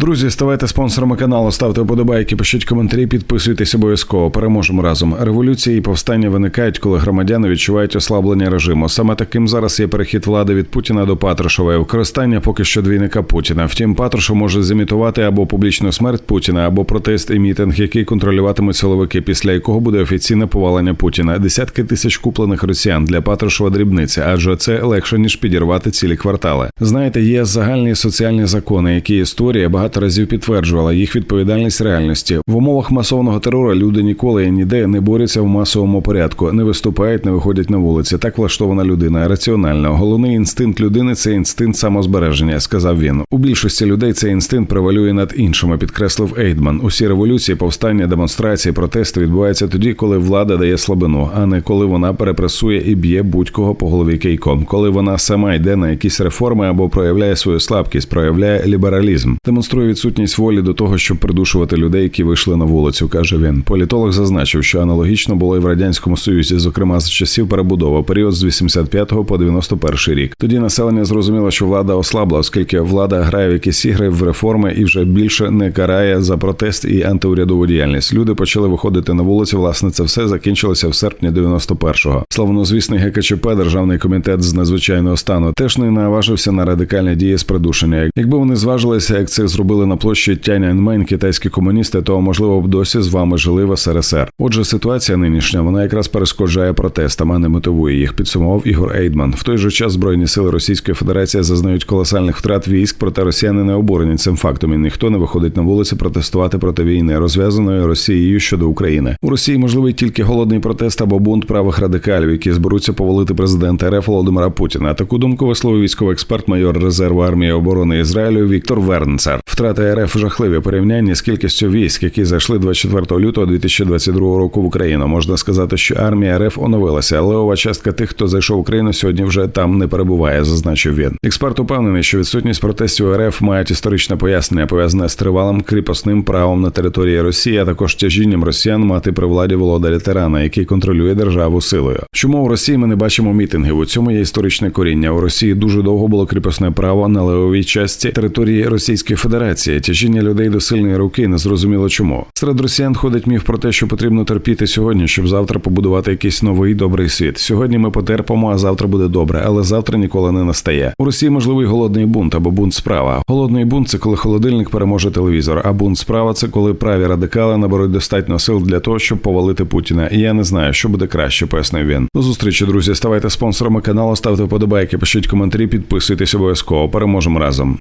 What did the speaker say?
Друзі, ставайте спонсорами каналу, ставте вподобайки, пишіть коментарі, підписуйтесь обов'язково. Переможемо разом. Революції і повстання виникають, коли громадяни відчувають ослаблення режиму. Саме таким зараз є перехід влади від Путіна до Патрушева і використання поки що двійника Путіна. Втім, Патрушев може зімітувати або публічну смерть Путіна, або протест і мітинг, який контролюватимуть силовики, після якого буде офіційне повалення Путіна. Десятки тисяч куплених росіян для Патрушева дрібниця, адже це легше ніж підірвати цілі квартали. Знаєте, є загальні соціальні закони, які історія багато разів підтверджувала їх відповідальність реальності в умовах масового терору. Люди ніколи і ніде не борються в масовому порядку, не виступають, не виходять на вулиці. Так влаштована людина раціонально. Головний інстинкт людини це інстинкт самозбереження, сказав він. У більшості людей цей інстинкт превалює над іншими, підкреслив Ейдман. Усі революції, повстання, демонстрації, протести відбуваються тоді, коли влада дає слабину, а не коли вона перепресує і б'є будь-кого по голові кийком, коли вона сама йде на якісь реформи або проявляє свою слабкість, проявляє лібералізм, демонструє відсутність волі до того, щоб придушувати людей, які вийшли на вулицю, каже він. Політолог зазначив, що аналогічно було і в радянському союзі, зокрема з часів перебудови, період з 85 по 91 рік. Тоді населення зрозуміло, що влада ослабла, оскільки влада грає в якісь ігри в реформи і вже більше не карає за протест і антиурядову діяльність. Люди почали виходити на вулиці. Власне, це все закінчилося в серпні 91-го. Славнозвісний ГКЧП, державний комітет з надзвичайного стану, теж не наважився на радикальні дії з придушення. Якби вони зважилися, як це зробили на площі Тяньаньмень китайські комуністи, то можливо б досі з вами жили в СРСР. Отже, ситуація нинішня вона якраз перешкоджає протестам, а не мотивує їх. Підсумував Ігор Ейдман. В той же час збройні сили Російської Федерації зазнають колосальних втрат військ, проте росіяни не обурені цим фактом. І ніхто не виходить на вулиці протестувати проти війни, розв'язаної Росією щодо України. У Росії можливий тільки голодний протест або бунт правих радикалів, які зберуться повалити президента РФ Володимира Путіна. Таку думку висловив військовий експерт, майор резерву армії оборони Ізраїлю Віктор Вернцер. Втрати РФ жахливі порівняння з кількістю військ, які зайшли 24 лютого 2022 року в Україну. Можна сказати, що армія РФ оновилася. Левова частка тих, хто зайшов в Україну, сьогодні вже там не перебуває, зазначив він. Експерт упевнений, що відсутність протестів РФ мають історичне пояснення, пов'язане з тривалим кріпосним правом на території Росії, а також тяжінням росіян мати при владі володаря тирана, який контролює державу силою. Чому у Росії ми не бачимо мітингів? У цьому є історичне коріння. У Росії дуже довго було кріпосне право на левовій часті території Російської Федерації. Тяжіння людей до сильної руки незрозуміло чому. Серед росіян ходить міф про те, що потрібно терпіти сьогодні, щоб завтра побудувати якийсь новий добрий світ. Сьогодні ми потерпимо, а завтра буде добре, але завтра ніколи не настає. У Росії можливий голодний бунт або бунт справа. Голодний бунт це коли холодильник переможе телевізор. А бунт справа це коли праві радикали наберуть достатньо сил для того, щоб повалити Путіна. І я не знаю, що буде краще, пояснив він. До зустрічі, друзі. Ставайте спонсорами каналу, ставте вподобайки, пишіть коментарі, підписуйтесь обов'язково. Переможемо разом.